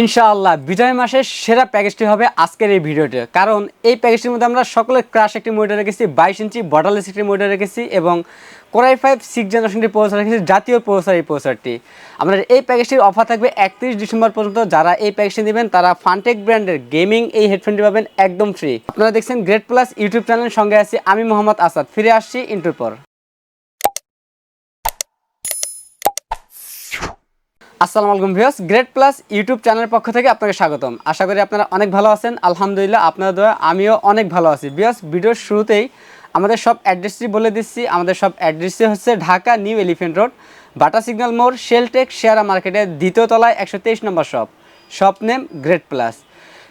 ইনশাআল্লাহ বিজয় মাসের সেরা প্যাকেজটি হবে আজকের এই ভিডিওটি কারণ এই প্যাকেজটির মধ্যে আমরা সকলের ক্রাশ একটি মনিটর রেখেছি, বাইশ ইঞ্চি বটারলেস একটি মনিটর রেখেছি এবং কোরাই ফাইভ সিক্স জেনারেশনটি প্রসেসর রেখেছি, জাতীয় প্রসেসর এই প্রসেসরটি আমাদের এই প্যাকেজটির অফার থাকবে একত্রিশ ডিসেম্বর পর্যন্ত। যারা এই প্যাকেজটি নেবেন, তারা ফানটেক ব্র্যান্ডের গেমিং এই হেডফোনটি পাবেন একদম ফ্রি আপনারা দেখছেন গ্রেট প্লাস ইউটিউব চ্যানেলের সঙ্গে আছি, আমি মোহাম্মদ আসাদ। ফিরে আসছি ইন্টুর পর। আসসালামু আলাইকুম ভিউয়ার্স গ্রেট প্লাস ইউটিউব চ্যানেলের পক্ষ থেকে আপনাকে স্বাগতম। আশা করি আপনারা অনেক ভালো আছেন, আলহামদুলিল্লাহ আপনাদের দয়া, আমিও অনেক ভালো আছি। ভিউয়ার্স, ভিডিওর শুরুতেই আমাদের সব অ্যাড্রেসটি বলে দিচ্ছি। আমাদের সব অ্যাড্রেসটি হচ্ছে Dhaka new elephant road, Bata signal মোড় শেলটেক শেয়ারা মার্কেটের দ্বিতীয় তলায় একশো তেইশ নম্বর shop. Shop name great plus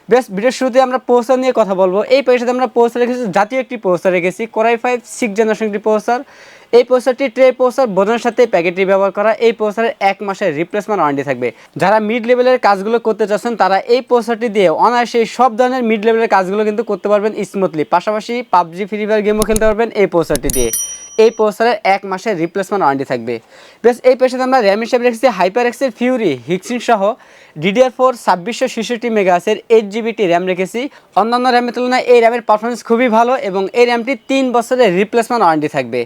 বেশ, ভিডিওর শুরুতে আমরা পোস্টার নিয়ে কথা বলব। এই পয়সাতে আমরা পোস্টার রেখেছি, জাতীয় একটি পোস্টার রেখেছি core i five six generation একটি পোস্টার এই পোস্টারটি ট্রে পোস্টার বোঝানোর সাথে প্যাকেটটি ব্যবহার করা। এই পোস্টারের এক মাসের রিপ্লেসমেন্ট ওয়ারেন্টি থাকবে। যারা মিড লেভেলের কাজগুলো করতে চাচ্ছেন, তারা এই পোস্টারটি দিয়ে অনায়াসে সব ধরনের মিড লেভেলের কাজগুলো কিন্তু করতে পারবেন স্মুথলি পাশাপাশি পাবজি ফ্রি ফায়ার গেমও খেলতে পারবেন এই পোস্টারটি দিয়ে। এই প্রসেসরের এক মাসের রিপ্লেসমেন্ট ওয়ারেন্টি থাকবে। বেশ এই পেশাতে আমরা র্যাম হিসেবে রেখেছি হাইপার এক্সের ফিউরি হিক্সিন সহ ডিডিআর ফোর ছাব্বিশশো ছেষট্টি মেগাসের এইট জিবিটি র্যাম রেখেছি। অন্যান্য র্যামের তুলনায় এই র্যামের পারফরমেন্স খুবই ভালো এবং এই র্যামটি তিন বছরের রিপ্লেসমেন্ট ওয়ারেন্টি থাকবে।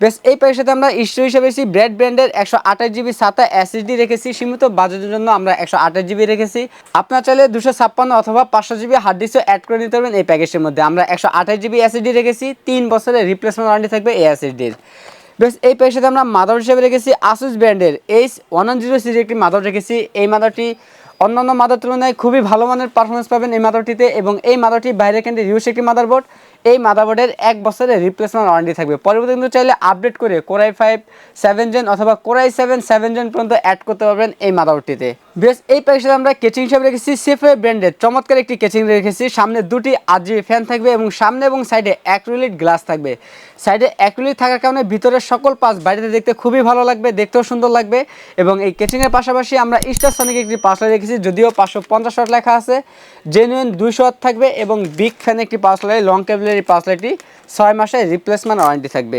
বেশ, এই পেশাতে আমরা ইস্যু হিসেবে ব্র্যাড ব্র্যান্ডের একশো আঠাশ জিবি সাতা এসএসডি রেখেছি। সীমিত বাজেটের জন্য আমরা একশো আঠাশ জিবি রেখেছি। আপনার চাইলে দুশো ছাপ্পান্ন অথবা পাঁচশো জিবি হার্ড ডিস্কও অ্যাড করে নিতে পারবেন এই প্যাকেজের মধ্যে। আমরা একশো আঠাশ জিবি এসএসডি রেখেছি। তিন বছরের রিপ্লেসমেন্ট ওয়ারেন্টি থাকবে এই এসএসডির বেশ, এই পেশাতে আমরা মাদার হিসেবে রেখেছি আসুস ব্র্যান্ডের এইচ ওয়ান জিরো সিরিজ একটি মাদার রেখেছি। এই মাদারটি অন্যান্য মাদার তুলনায় খুবই ভালো মানের পারফরমেন্স পাবেন এই মাদারটিতে এবং এই মাদারটি বাইরে কেন্দ্রে ইউস একটি মাদারবোর্ড এই মাদারবোর্ডের এক বছরের রিপ্লেসমেন্ট ওয়ারেন্টি থাকবে। পরবর্তী কিন্তু চাইলে আপডেট করে core i five seven gen অথবা core i seven seven gen পর্যন্ত অ্যাড করতে পারবেন এই মাদারবোর্ডটিতে। বেশ, এই প্যাকেজে আমরা কেচিং হিসেবে রেখেছি সেফে ব্র্যান্ডের চমৎকার একটি কেচিং রেখেছি। সামনে দুটি আরজিবি ফ্যান থাকবে এবং সামনে এবং সাইডে অ্যাক্রিলিক গ্লাস থাকবে। সাইডে অ্যাক্রিলিক থাকার কারণে ভিতরের সকল পাস বাড়িতে দেখতে খুবই ভালো লাগবে, দেখতেও সুন্দর লাগবে এবং এই কেচিংয়ের পাশাপাশি আমরা স্টার সনিক একটি পাসলার রেখেছি, যদিও পাঁচশো পঞ্চাশ শট লেখা আছে। জেনুইন দুইশো থাকবে এবং বিগ ফ্যান একটি পাসলার লং কেবলের এই লাইটটি ছয় মাসের রিপ্লেসমেন্ট ওয়ারেন্টি থাকবে।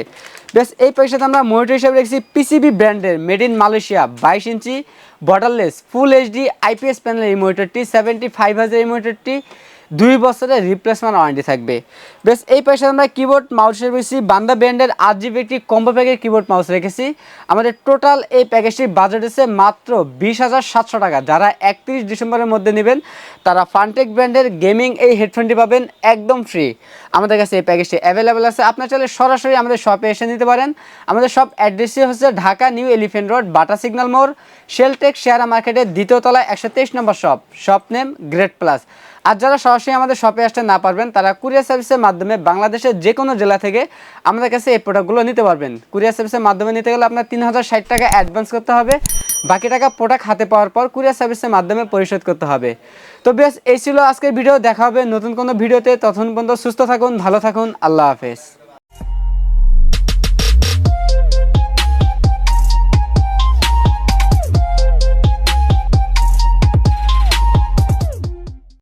বেশ, এই পয়সাতে আমরা মনিটর হিসেবে রেখেছি পিসিবি ব্র্যান্ডের মেড ইন মালয়েশিয়া বাইশ inch borderless full HD IPS panel এই মনিটরটি সেভেন্টি ফাইভ হাজার এই মনিটরটি দুই বছরের রিপ্লেসমেন্ট ওয়ারেন্টি থাকবে। বেশ, এই পয়সা আমরা কিবোর্ড মাউস রেখেছি বান্দা ব্র্যান্ডের আট জিবি একটি কম্বো প্যাকের কিবোর্ড মাউস রেখেছি। আমাদের টোটাল এই প্যাকেজটির বাজেট এসে মাত্র বিশ হাজার সাতশো টাকা। যারা একত্রিশ ডিসেম্বরের মধ্যে নেবেন, তারা ফানটেক ব্র্যান্ডের গেমিং এই হেডফোনটি পাবেন একদম ফ্রি আমাদের কাছে এই প্যাকেজটি অ্যাভেলেবেল আছে। আপনার চাইলে সরাসরি আমাদের শপে এসে নিতে পারেন। আমাদের সব অ্যাড্রেসটি হচ্ছে Dhaka new elephant road Bata signal মোড় শেলটেক শেয়ারা মার্কেটের দ্বিতীয় তলায় একশো তেইশ নম্বর shop shop name great plus আর যারা সরাসরি আমাদের শপে আসতে না পারবেন, তারা কুরিয়ার সার্ভিসের মাধ্যমে বাংলাদেশের যে কোনো জেলা থেকে আমাদের কাছে এই প্রোডাক্টগুলো নিতে পারবেন। কুরিয়ার সার্ভিসের মাধ্যমে নিতে গেলে আপনার তিন হাজার ষাট টাকা অ্যাডভান্স করতে হবে, বাকি টাকা প্রোডাক্ট হাতে পাওয়ার পর কুরিয়ার সার্ভিসের মাধ্যমে পরিশোধ করতে হবে। তো বেশ, এই ছিল আজকের ভিডিও দেখা হবে নতুন কোনো ভিডিওতে তখন পর্যন্ত সুস্থ থাকুন, ভালো থাকুন, আল্লাহ হাফেজ।